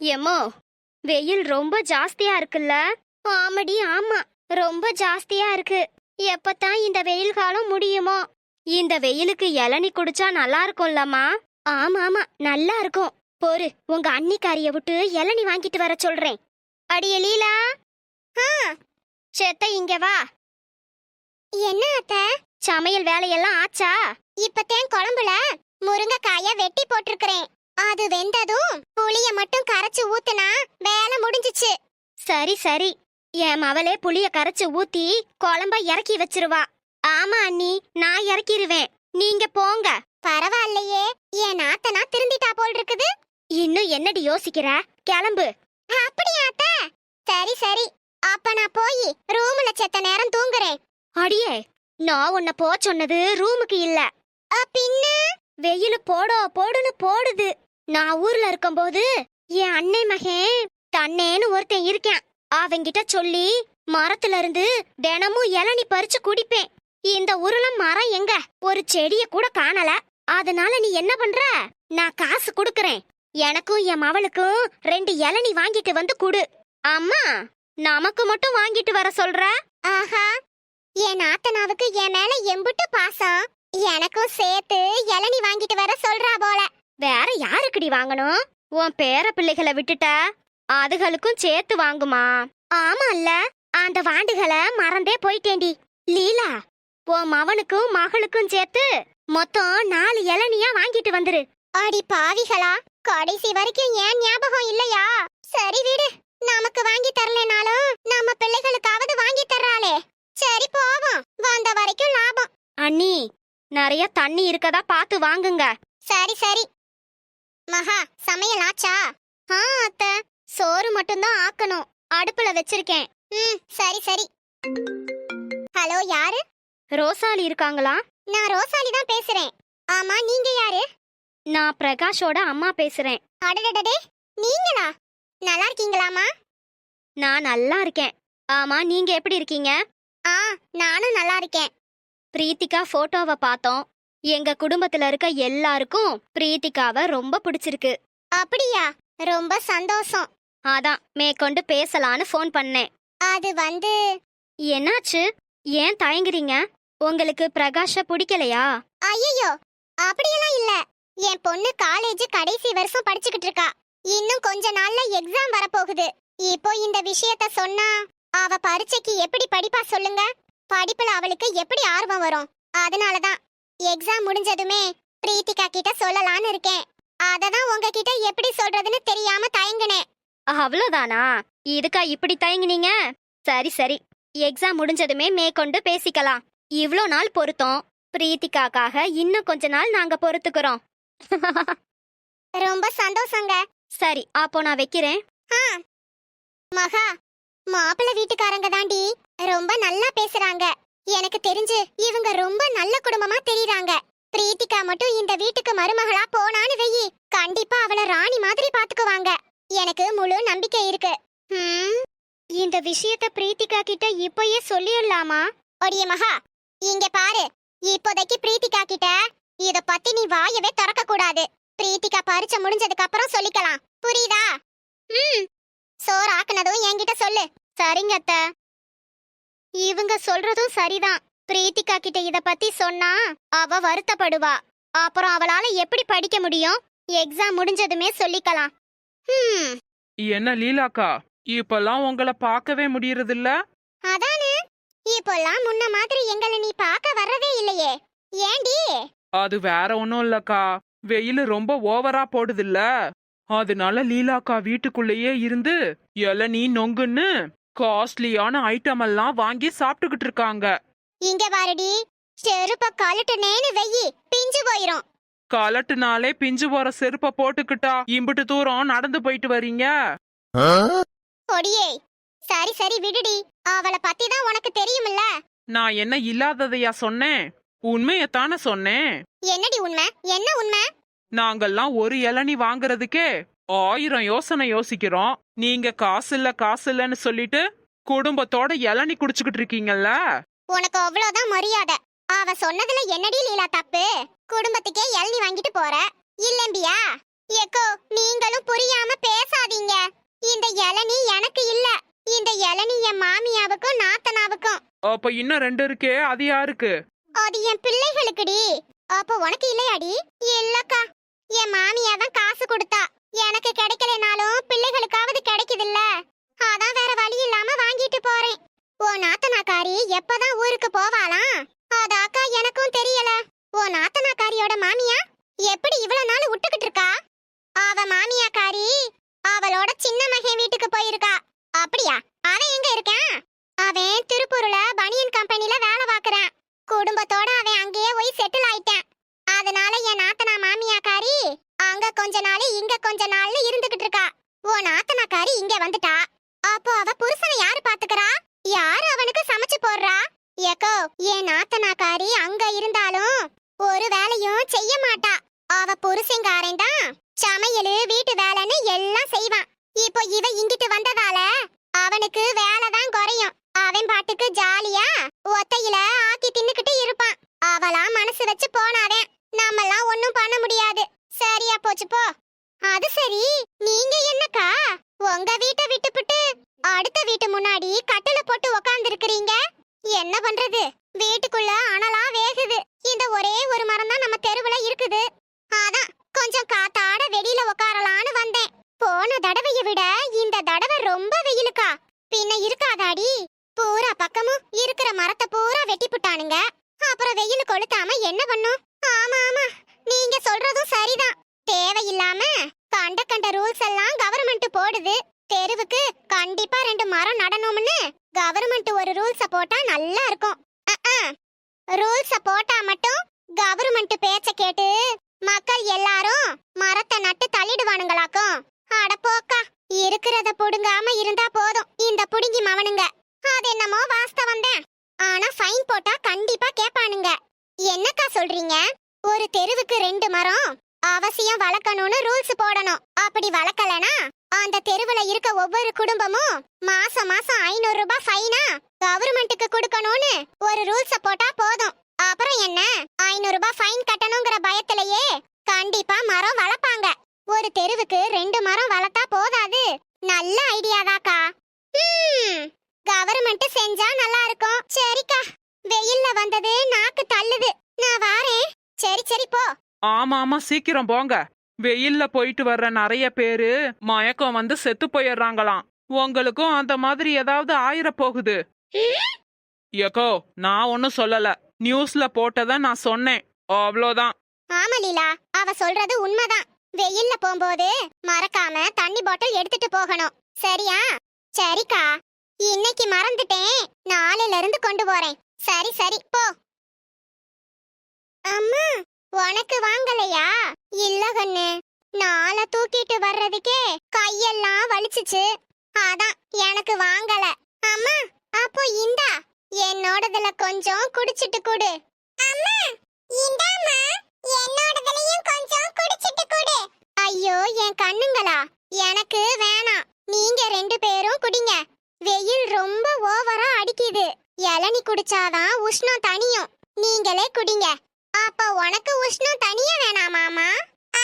எம்மோ வெயில் ரொம்ப ஜாஸ்தியா இருக்குல்ல? ஆமடி ஆமா ரொம்ப ஜாஸ்தியா இருக்கு. எப்பதான் இந்த வெயில் காலம் முடியுமோ? இந்த வெயிலுக்கு இளநி குடிச்சா நல்லா இருக்கும்லம்மா ஆமா ஆமா நல்லா இருக்கும் பொறு உங்க அன்னிக்காரிய விட்டு இளநி வாங்கிட்டு வர சொல்றேன். அடிய லீலா செத்த இங்க வா. என்ன அத்த? சமையல் வேலையெல்லாம் ஆச்சா? இப்பத்தேன் குழம்புல முருங்கைக்காய வெட்டி போட்டிருக்கிறேன். அது வெந்ததும் புளிய மட்டும் கரைச்சு ஊத்துனா வேலை முடிஞ்சுச்சு. சரி சரி. என் மவளே புளிய கரைச்சு ஊத்தி குழம்ப இறக்கி வச்சிருவா. ஆமா அண்ணி நான் இறக்கிருவேன். நீங்க போங்க. பரவாயில்லையே. என் நாத்தனா திருந்திட்டா போல் இருக்குது இன்னும் என்னடி யோசிக்கிற? கிளம்பு. அப்படியா அத்த? சரி சரி. அப்ப நான் போய் ரூம்ல செத்த நேரம் தூங்குறேன். அடியே நான் உன்னை போ சொன்னது ரூமுக்கு இல்ல. பின்ன? வெயில் போடோ போடுன்னு போடுது. நான் ஊர்ல இருக்கும்போது என் அன்னை மகன் தன்னேன்னு ஒருத்தன் இருக்கேன். அவங்கிட்ட சொல்லி மரத்துல இருந்து தினமும் இளநி பறிச்சு குடிப்பேன். இந்த ஊர்ல மரம் எங்க? ஒரு செடிய கூட காணல. அதனால நீ என்ன பண்ற? நான் காசு கொடுக்கறேன். எனக்கும் என் மவளுக்கும் ரெண்டு இளநி வாங்கிட்டு வந்து குடு. அம்மா நமக்கு மட்டும் வாங்கிட்டு வர சொல்ற? ஆஹா என் நாத்தனாவுக்கு என் மேல எம்புட்டு பாசம். எனக்கும் சேர்த்து இளநி வாங்கிட்டு வர சொல்றா போல. வேற யாருக்குடி வாங்கணும்? உன் பேர பிள்ளைகளை விட்டுட்ட? அதுகளுக்கும் சேர்த்து வாங்குமா? ஆமா இல்ல அந்த வாண்டுகளை மறந்தே போயிட்டேன்டி. லீலா உன் மவனுக்கும் மகளுக்கும் சேர்த்து மொத்தம் நாலு இளநியா வாங்கிட்டு வந்துரு. அடி பாவிகளா கடைசி வரைக்கும் ஏன் ஞாபகம் இல்லையா? சரி விடு நமக்கு வாங்கி தரலனாலும் நம்ம பிள்ளைகளுக்காவது வாங்கி தர்றாளே. சரி போவோம் வந்த வரைக்கும் லாபம். அண்ணி நிறைய தண்ணி இருக்கதா பார்த்து வாங்குங்க. சரி சரி மகா சமையல் ஆச்சா? ஆ அத்த. சோறு மட்டும்தான் ஆக்கணும். அடுப்புல வச்சிருக்கேன். ம் சரி சரி. ஹலோ யாரு? ரோசாலி இருக்காங்களா? நான் ரோசாலி தான் பேசுறேன். ஆமா நீங்க யாரு? நான் பிரகாஷோட அம்மா பேசுறேன். அடடடடே நீங்களா? நல்லா இருக்கீங்களாமா நான் நல்லா இருக்கேன். ஆமா நீங்க எப்படி இருக்கீங்க? ஆ நானும் நல்லா இருக்கேன். பிரீத்திகா போட்டோவை பார்த்தோம். எங்க குடும்பத்துல இருக்க எல்லாருக்கும் பிரீத்திகாவை ரொம்ப பிடிச்சிருக்கு. அப்படியா? ரொம்ப சந்தோஷம். அதான் மேற்கொண்டு பேசலான்னு ஃபோன் பண்ணேன். அது வந்து என்னாச்சு? ஏன் தயங்குறீங்க? உங்களுக்கு பிரகாஷ பிடிக்கலையா? ஐயோ அப்படியெல்லாம் இல்ல. என் பொண்ணு காலேஜ் கடைசி வருஷம் படிச்சுக்கிட்டு இருக்கா. இன்னும் கொஞ்ச நாள்ல எக்ஸாம் வரப்போகுது. இப்போ இந்த விஷயத்த சொன்னா அவ பரீட்சைக்கு எப்படி படிப்பா சொல்லுங்க? படிப்புல அவளுக்கு எப்படி ஆர்வம் வரும்? அதனாலதான். எக்ஸாம் முடிஞ்சதுமே பிரீத்திகா கிட்ட சொல்லலாம்னு இருக்கேன். அததான் உங்ககிட்ட எப்படி சொல்றதுன்னு தெரியாம தயங்குனேன். அவ்வளவுதானா இதுக்கா இப்படி தயங்குனீங்க? சரி சரி. எக்ஸாம் முடிஞ்சதுமே மேற்கொண்டு பேசிக்கலாம். இவ்ளோ நாள் பொறுத்தோம் பிரீத்திகாக்காக இன்னும் கொஞ்ச நாள் நாங்க பொறுத்துக்கிறோம். ரொம்ப சந்தோஷங்க. சரி அப்போ நான் வைக்கிறேன். மகா மாப்பிள்ளை வீட்டுக்காரங்க தாண்டி ரொம்ப நல்லா பேசுறாங்க. எனக்கு தெரிஞ்சு இவங்க ரொம்ப நல்ல குடும்பமா தெரியுறாங்க. பிரீத்திகா மட்டும் இந்த வீட்டுக்கு மருமகளா போனான்னு வெயி. கண்டிப்பா அவளை ராணி மாதிரி பாத்துக்குவாங்க. எனக்கு முழு நம்பிக்கை இருக்கு. ஹம், இந்த விஷயத்த பிரீத்திகா கிட்ட இப்பயே சொல்லிடலாமா? ஒடிய மகா இங்க பாரு. இப்போதைக்கு பிரீத்திகா கிட்ட இத பத்தி நீ வாயவே திறக்க கூடாது. பிரீத்திகா பரிச்சை முடிஞ்சதுக்கு அப்புறம் சொல்லிக்கலாம். புரியுதா? ம் சோறு ஆக்குனதும் என்கிட்ட சொல்லு. சரிங்க அத்த. இவங்க சொல்றதும் சரிதான். பிரீத்திகா கிட்ட இத பத்தி சொன்னா அவ வருத்தப்படுவா. அப்புறம் அவளால எப்படி படிக்க முடியும்? எக்ஸாம் முடிஞ்சதுமே சொல்லிக்கலாம். ஹம். என்ன லீலாக்கா இப்பெல்லாம் உங்களை பார்க்கவே முடியறதில்ல? அதானே? இப்போல்லாம் முன்ன மாதிரி எங்களை நீ பார்க்க வரவே இல்லையே. ஏண்டி? அது வேற ஒன்றும் இல்லக்கா. வெயில் ரொம்ப ஓவரா போடுதில்ல. அதனால லீலாக்கா வீட்டுக்குள்ளேயே இருந்து இளநீ நொங்குன்னு காஸ்ட்லியான ஐட்டம் எல்லாம் வாங்கி சாப்பிட்டுக்கிட்டு இருக்காங்க. இங்க பாருடி செருப்ப கழட்டுனேன்னு வெயி பிஞ்சு போயிரும். கலட்டுனாலே பிஞ்சு போற செருப்ப போட்டுக்கிட்டா இம்பிட்டு தூரம் நடந்து போயிட்டு வரீங்க? கொடியே சரி சரி விடுடி. அவளை பத்தி தான் உனக்கு தெரியுமில்ல. நான் என்ன இல்லாததையா சொன்னேன்? உண்மையத்தானே சொன்னேன்? என்னடி உண்மை? என்ன உண்மை? நாங்கெல்லாம் ஒரு இளநி வாங்குறதுக்கே ஆயிரம் யோசனை யோசிக்கிறோம். நீங்க காசு இல்ல காசு இல்லன்னு சொல்லிட்டு குடும்பத்தோட இளநி குடிச்சுக்கிட்டு இருக்கீங்கல்ல? உனக்கு அவ்வளவுதான் மரியாதை. அவ சொன்னதுல என்னடி லீலா தப்பு? குடும்பத்துக்கே இளநி வாங்கிட்டு போற? இல்லம்பியா? எக்கோ நீங்களும் புரியாம பேசாதீங்க. இந்த இளநீ எனக்கு இல்ல. இந்த இளநீ என் மாமியாவுக்கும் நாத்தனாவுக்கும். அப்ப இன்னும் ரெண்டு இருக்கே அது யாருக்கு? அது என் பிள்ளைகளுக்குடி. அப்ப உனக்கு இல்லையாடி? இல்லக்கா. என் மாமியா தான் காசு கொடுத்தா. எனக்கு கிடைக்கலனாலும் பிள்ளைகளுக்காவது கிடைக்குதுல்ல. அதான் வேற வழி இல்லாம வாங்கிட்டு போறேன். ஓ நாத்தனாக்காரி எப்பதான் ஊருக்கு போவாளாம்? அதாக்கா எனக்கும் தெரியல. ஓ நாத்தனாக்காரியோட மாமியா? எப்படி இவ்வளவு நாள் விட்டுக்கிட்டு இருக்கா? அவ மாமியாக்காரி அவளோட சின்ன மகன் வீட்டுக்கு போயிருக்கா. அப்படியா? அவன் எங்க இருக்கான்? அவன் திருப்பூர்ல பனியன் கம்பெனில வேலை பார்க்கறான். குடும்பத்தோட அவன் அங்கேயே போய் செட்டில் ஆயிட்டான். அதனால என் நாத்தனா மாமியாக்காரி அங்க கொஞ்ச நாள் இங்க கொஞ்ச நாள்னு இருந்துகிட்டு இருக்கா. ஓ நாத்தனாக்காரி இங்க வந்துட்டா. அப்போ அவ புருஷனை யாரு பாத்துக்கறா? யாரு அவனுக்கு சமைச்சு போடுறா? ஏக்கோ என் நாத்தனாக்காரி அங்க இருந்தாலும் ஒரு வேலையும் செய்ய மாட்டா. அவ புருஷங்காரன் தான். சமையலு வீட்டு வேலைன்னு எல்லாம் செய்வான். இப்போ இவ இங்கிட்டு வந்ததால அவனுக்கு வேலை தான் குறையும். அவன் பாட்டுக்கு ஜாலியா ஒத்தையில ஆக்கி தின்னுக்கிட்டு இருப்பான். அவளா மனசு வச்சு போனாதே. நாமெல்லாம் ஒன்னும் பண்ண முடியாது. சரியா போச்சு போ. அது சரி நீங்க என்னக்கா? உங்க வீட்டை விட்டுப்புட்டு அடுத்த வீட்டு முன்னாடி கட்டில போட்டு உக்காந்துருக்கிறீங்க? என்ன பண்றது? வீட்டுக்குள்ள அனலா வேகுது. இந்த ஒரே ஒரு மரம் தான் நம்ம தெருவுல இருக்குது. அதான் கொஞ்சம் காத்தாட வெளியில உக்காரலான்னு வந்தேன். போன தடவையை விட இந்த தடவை ரொம்ப வெயிலுக்கா. பின்ன இருக்காதாடி? பூரா பக்கமும் இருக்கிற மரத்தை பூரா வெட்டி புட்டானுங்க அப்புறம் வெயில் கொளுத்தாம என்ன பண்ணும்? ஆமா ஆமா. நீங்க சொல்றதும் சரிதான் தேவையில்லாம கண்ட கண்ட ரூல்ஸ் எல்லாம் கவர்மெண்ட் போடுது. தெருவுக்கு கண்டிப்பா ரெண்டு மரம் நடணும்னு கவர்மெண்ட் ஒரு ரூல்ஸ போட்டா நல்லா இருக்கும். ரூல்ஸ போட்டா மட்டும் கவர்மெண்ட் பேச்ச கேட்டு மக்கள் எல்லாரும் மரத்தை நட்டு தள்ளிடுவானுங்களாக்கும். அட போக்கா இருக்கிறத புடுங்காம இருந்தா போதும். இந்த புடுங்கி மவனுங்க. அது என்னமோ வாஸ்தவம் தான். ஆனா ஃபைன் போட்டா கண்டிப்பா கேப்பானுங்க. என்னக்கா சொல்றீங்க? ஒரு தெருவுக்கு ரெண்டு மரம் அவசியம் வளர்க்கணும்னு ரூல்ஸ் போடணும். அப்படி வளர்க்கலனா அந்த தெருவுல இருக்க ஒவ்வொரு குடும்பமும் மாசம் மாசம் ஐநூறு ரூபாய் ஃபைனா கவர்மெண்ட்டுக்கு கொடுக்கணும்னு ஒரு ரூல்ஸ போட்டா போதும். அப்புறம் என்ன? ஐநூறு ரூபாய் ஃபைன் கட்டணுங்கிற பயத்திலேயே கண்டிப்பா மரம் வளர்ப்பாங்க. ஒரு தெருவுக்கு ரெண்டு மரம் வளர்த்தா போதாது. நல்ல ஐடியாதாக்கா கவர்மெண்ட் செஞ்சா நல்லா இருக்கும். சரிக்கா. வெயில்ல வந்தது நாக்கு தள்ளுது. நான் வாரேன். சரி சரி போ. ஆமா ஆமா சீக்கிரம் போங்க. வெயில்ல போயிட்டு வர்ற நிறைய பேரு மயக்கம் வந்து செத்து போயிடுறாங்களாம். உங்களுக்கும் அந்த மாதிரி ஏதாவது ஆயிர போகுது ஏக்கோ நான் ஒன்னும் சொல்லல. நியூஸ்ல போட்டத நான் சொன்னேன். அவ்வளோதான். ஆமா லீலா. அவ சொல்றது உண்மைதான். வெயில்ல போகும்போது மறக்காம தண்ணி பாட்டில் எடுத்துட்டு போகணும். சரியா? சரிக்கா. இன்னைக்கு மறந்துட்டேன். நாளையில இருந்து கொண்டு போறேன். சரி சரி போ. அம்மா! உனக்கு வாங்கலையா? இல்ல கண்ணு. நாளை தூக்கிட்டு வர்றதுக்கே கையெல்லாம் வலிச்சுச்சு. அதான் எனக்கு வாங்கல. அம்மா அப்போ இந்தா. என்னோடதுல கொஞ்சம் குடிச்சிட்டு குடு. அம்மா இந்தாம்மா. என்னோடதுலயும் கொஞ்சம் குடிச்சிட்டு குடு. ஐயோ என் கண்ணுங்களா. எனக்கு வேணாம். நீங்க ரெண்டு பேரும் குடிங்க. வெயில் ரொம்ப ஓவரா அடிக்குது. இளநி குடிச்சாதான் உஷ்ணம் தனியும் நீங்களே குடிங்க. அப்ப உனக்கு உஷ்ணம் தனிய வேணாமாமா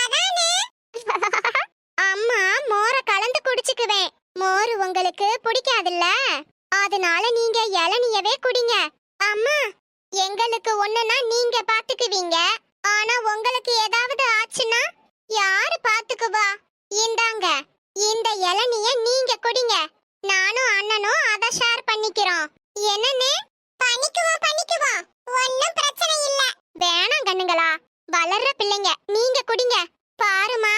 அதானே? அம்மா மோர கலந்து குடிச்சுக்குவேன். மோர் உங்களுக்கு பிடிக்காதுல்ல? அதனால நீங்க இளநியவே குடிங்க. அம்மா எங்களுக்கு ஒண்ணுனா நீங்க பாத்துக்குவீங்க. ஆனா உங்களுக்கு ஏதாவது ஆச்சுன்னா யாரு பாத்துக்குவா? இந்தாங்க இந்த இளநிய நீங்க குடிங்க. நானும் அண்ணனும் அத ஷேர் பண்ணிக்கிறோம். என்னன்னு பண்ணிக்குவோம் பண்ணிக்குவோம் ஒன்னும் பிரச்சனை இல்லை. வேணாம் கண்ணுங்களா. வளர்ற பிள்ளைங்க நீங்க குடிங்க. பாருமா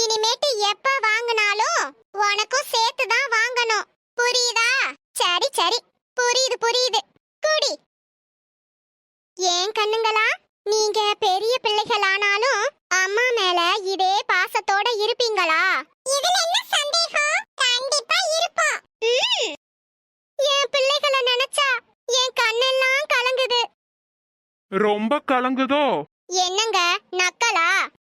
இனிமேட்டு எப்ப வாங்கினாலும் உனக்கும் சேர்த்து தான் வாங்கணும். புரியுதா? சரி சரி. புரியுது புரியுது. குடி. ஏன் கண்ணுங்களா? நீங்க பெரிய பிள்ளைகள் ஆனாலும் அம்மா மேல இதே பாசத்தோட இருப்பீங்களா? இதுல என்ன சந்தேகம்? கண்டிப்பா இருப்போம். என் பிள்ளைகளை நினைச்சா என் கண்ணெல்லாம் கலங்குது. ரொம்ப கலங்குதோ? என்னங்க நக்கலா?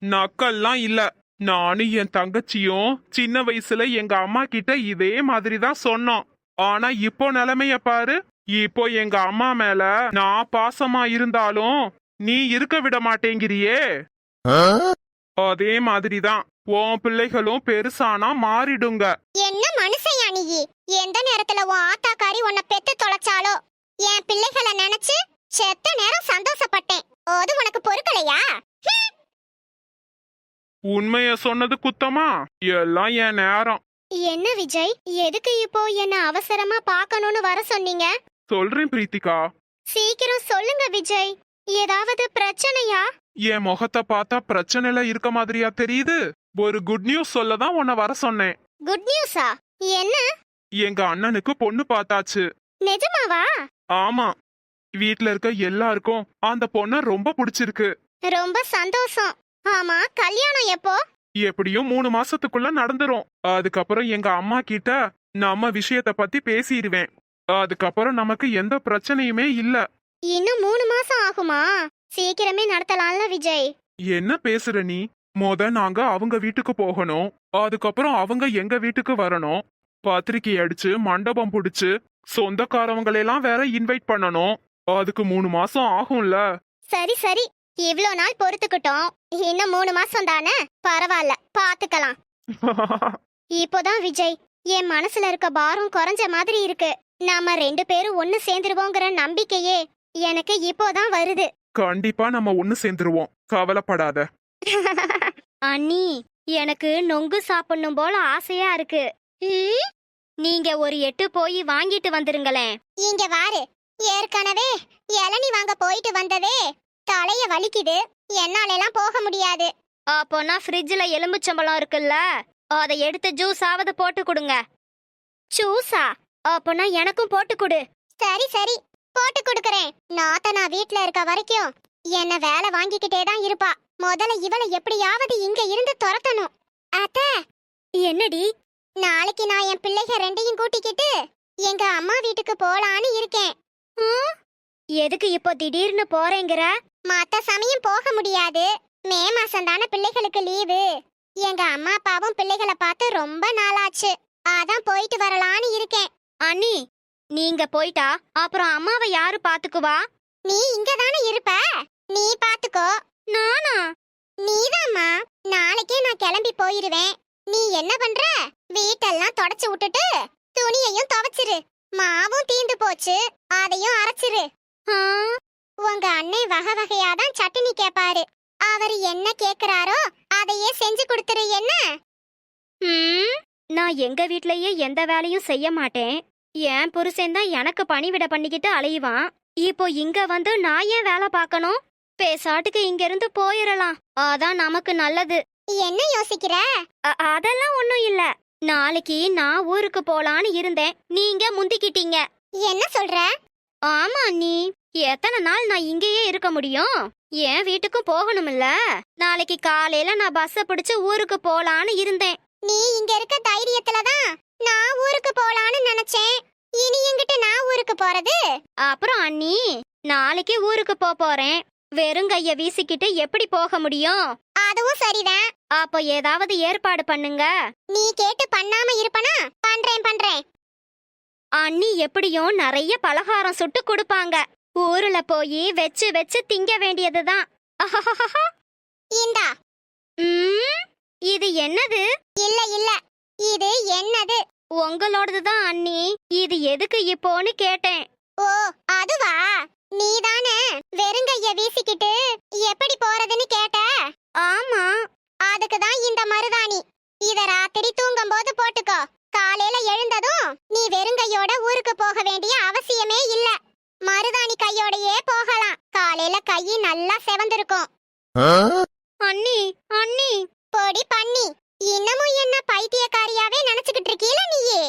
நக்கல்லாம் இல்ல. நானும் என் தங்கச்சியும் சின்ன வயசுல எங்க அம்மா கிட்ட இதே மாதிரி தான் சொன்னோம். ஆனா இப்போ நிலைமைய பாரு. இப்போ எங்க அம்மா மேல நான் பாசமா இருந்தாலும் நீ இருக்க விட மாட்டேங்கிறியே. அதே மாதிரிதான். உன் பிள்ளைகளும் பெருசானா மாறிடுங்க. என்ன மனுஷயா நீ? எந்த நேரத்துல உன் ஆத்தாக்காரி உன்னை பெத்து தொலைச்சாலோ? என் பிள்ளைகளை நினைச்சு செத்த நேரம் சந்தோஷப்பட்டேன். அது உனக்கு பொறுக்கலையா? உண்மைய சொன்னது குத்தமா? எல்லாம் என் நேரம். என்ன விஜய் எதுக்கு இப்போ என்ன அவசரமா பார்க்கணும்னு வர சொன்னீங்க? சொல்றேன் பிரீத்திகா. சீக்கிரம் சொல்லுங்க விஜய். ஏதாவது பிரச்சனையா? என் முகத்தை பார்த்தா பிரச்சனைல இருக்க மாதிரியா தெரியுது? ஒரு குட் நியூஸ் சொல்ல தான் உன்னை வர சொன்னேன். குட் நியூஸா என்ன? எங்க அண்ணனுக்கு பொண்ணு பார்த்தாச்சு. நிஜமாவா? ஆமா. வீட்ல இருக்க எல்லாருக்கும் அந்த பொண்ண ரொம்ப பிடிச்சிருக்கு. ரொம்ப சந்தோஷம். ஆமா கல்யாணம் எப்போ? எப்படியும் மூணு மாசத்துக்குள்ள நடந்துரும். அதுக்கப்புறம் எங்க அம்மா கிட்ட நம்ம விஷயத்த பத்தி பேசிடுவேன். அதுக்கப்புறம் நமக்கு எந்த பிரச்சனையுமே இல்ல. இன்னும் மூணு மாசம் ஆகுமா? சீக்கிரமே நடத்தலாம்ல விஜய். என்ன பேசுற நீ? மொத நாங்க அவங்க வீட்டுக்கு போகணும். அதுக்கப்புறம் அவங்க எங்க வீட்டுக்கு வரணும். பத்திரிக்கை அடிச்சு மண்டபம் புடிச்சு சொந்தக்காரவங்களெல்லாம் வேற இன்வைட் பண்ணணும். அதுக்கு மூணு மாசம் ஆகும்ல. சரி சரி. இவ்ளோ நாள் பொறுத்துக்கிட்டோம். இன்னும் மூணு மாசம் தானே? பரவாயில்ல. பாத்துக்கலாம். இப்போதான் விஜய் என் மனசுல இருக்க பாரம் குறைஞ்ச மாதிரி இருக்கு. நாம ரெண்டு பேரும் ஒண்ணு சேர்ந்துருவோங்கிற நம்பிக்கையே எனக்கு இப்போதான் வருது. கண்டிப்பா நம்ம ஒண்ணு சேர்ந்துருவோம். கவலைப்படாத. அண்ணி எனக்கு நொங்கு சாப்பிடணும் போல ஆசையா இருக்கு. நீங்க ஒரு எட்டு போய் வாங்கிட்டு வந்துருங்களேன். இங்க வாரு. ஏற்கனவே இளநி வாங்க போயிட்டு வந்ததே. தலைய வலிக்குது. என்னால எல்லாம் போக முடியாது. அப்போனா ஃப்ரிட்ஜ்ல எலும்புச்சம்பழம் இருக்குல்ல? அதை எடுத்து ஜூஸ் ஆவது போட்டு கொடுங்க. ஜூஸா அப்போனா எனக்கும் போட்டு கொடு. சரி சரி. போட்டு கொடுக்கறேன். நாத்தனா வீட்ல இருக்க வரைக்கும் என்ன வேலை வாங்கிக்கிட்டே தான் இருப்பா. முதல்ல இவளை எப்படியாவது இங்க இருந்து துரத்தணும். அத்த என்னடி? நாளைக்கு நான் என் பிள்ளைக ரெண்டையும் கூட்டிக்கிட்டு எங்க அம்மா வீட்டுக்கு போலான்னு இருக்கேன். எதுக்கு இப்போ திடீர்னு போறேங்கிற? மத்த சமயம் போக முடியாது. மே மாசம் தானே பிள்ளைகளுக்கு லீவு. எங்க அம்மா அப்பாவும் பிள்ளைகளை பார்த்து ரொம்ப நாளாச்சு. அதான் போயிட்டு வரலான்னு இருக்கேன். அண்ணி நீங்க போயிட்டா அப்புறம் அம்மாவை யாரு பாத்துக்குவா நீ இங்க தானே இருப்ப? நீ பாத்துக்கோ நானா? நீதாம்மா. நாளைக்கே நான் கிளம்பி போயிருவேன். நீ என்ன பண்ற? வீட்டெல்லாம் தொடச்சு விட்டுட்டு துணியையும் துவைச்சிரு. மாவும் தீந்து போச்சு. அதையும் அரைச்சிரு. உங்க அண்ணன் வகை வகையா தான் சட்னி கேப்பாரு. அவர் என்ன கேக்குறாரோ அதையே செஞ்சு கொடுத்துரு என்ன? நான் எங்க வீட்லயே எந்த வேலையும் செய்ய மாட்டேன். என் புருஷன் தான் எனக்கு பணிவிட பண்ணிக்கிட்டு அலையுவான். இப்போ இங்க வந்து நான் ஏன் வேலை பார்க்கணும்? பேசாட்டுக்கு இங்க இருந்து போயிடலாம் அதான் நமக்கு நல்லது. என்ன யோசிக்கிற? அதெல்லாம் ஒண்ணும் இல்ல. நாளைக்கு நான் ஊருக்கு போலான்னு இருந்தேன். நீங்க முந்திக்கிட்டீங்க. என்ன சொல்ற? ஆமா நீ எத்தனை நாள் நான் இங்கேயே இருக்க முடியும்? என் வீட்டுக்கும் போகணும்ல. நாளைக்கு காலையில நான் பஸ்ஸ பிடிச்சு ஊருக்கு போலான்னு இருந்தேன். நீ இங்க இருக்க தைரியத்துல தான் நான் ஊருக்கு போலான்னு நினைச்சேன். இனி எங்கிட்ட நான் ஊருக்கு போறது? அப்புறம் அண்ணி நாளைக்கு ஊருக்கு போ போறேன். வெறுங்கைய வீசிக்கிட்டு எப்படி போக முடியும்? அதுவும் சரிதான். அப்போ ஏதாவது ஏற்பாடு பண்ணுங்க. நீ கேட்டு பண்ணாம இருப்பனா? பண்றேன் பண்றேன். அண்ணி எப்படியும் நிறைய பலகாரம் சுட்டு கொடுப்பாங்க. ஊருல போய் வெச்சு வெச்சு திங்க வேண்டியதுதான். இந்தா. இது என்னது? இல்ல இல்ல. இது என்னது? உங்களோடது தான் அண்ணி. இது எதுக்கு இப்போன்னு கேட்டேன். ஓ அதுவா? நீதானே? வெறுங்கைய வீசிக்கிட்டு எப்படி போறதுன்னு கேட்ட ஆமா அதுக்கு தான் இந்த மருதாணி. இத ராத்திரி தூங்கும் போது போட்டுக்கோ. காலையில எழுந்ததும் நீ வெறுங்கையோட ஊருக்கு போக வேண்டிய அவசியமே இல்ல. மருதாணி கையோடயே போகலாம். காலையில கை நல்லா செவந்திருக்கும். அண்ணி அண்ணி பொடி பண்ணி. இன்னமும் என்ன பைத்தியக்காரியாவே நினைச்சுக்கிட்டு இருக்கீல நீயே?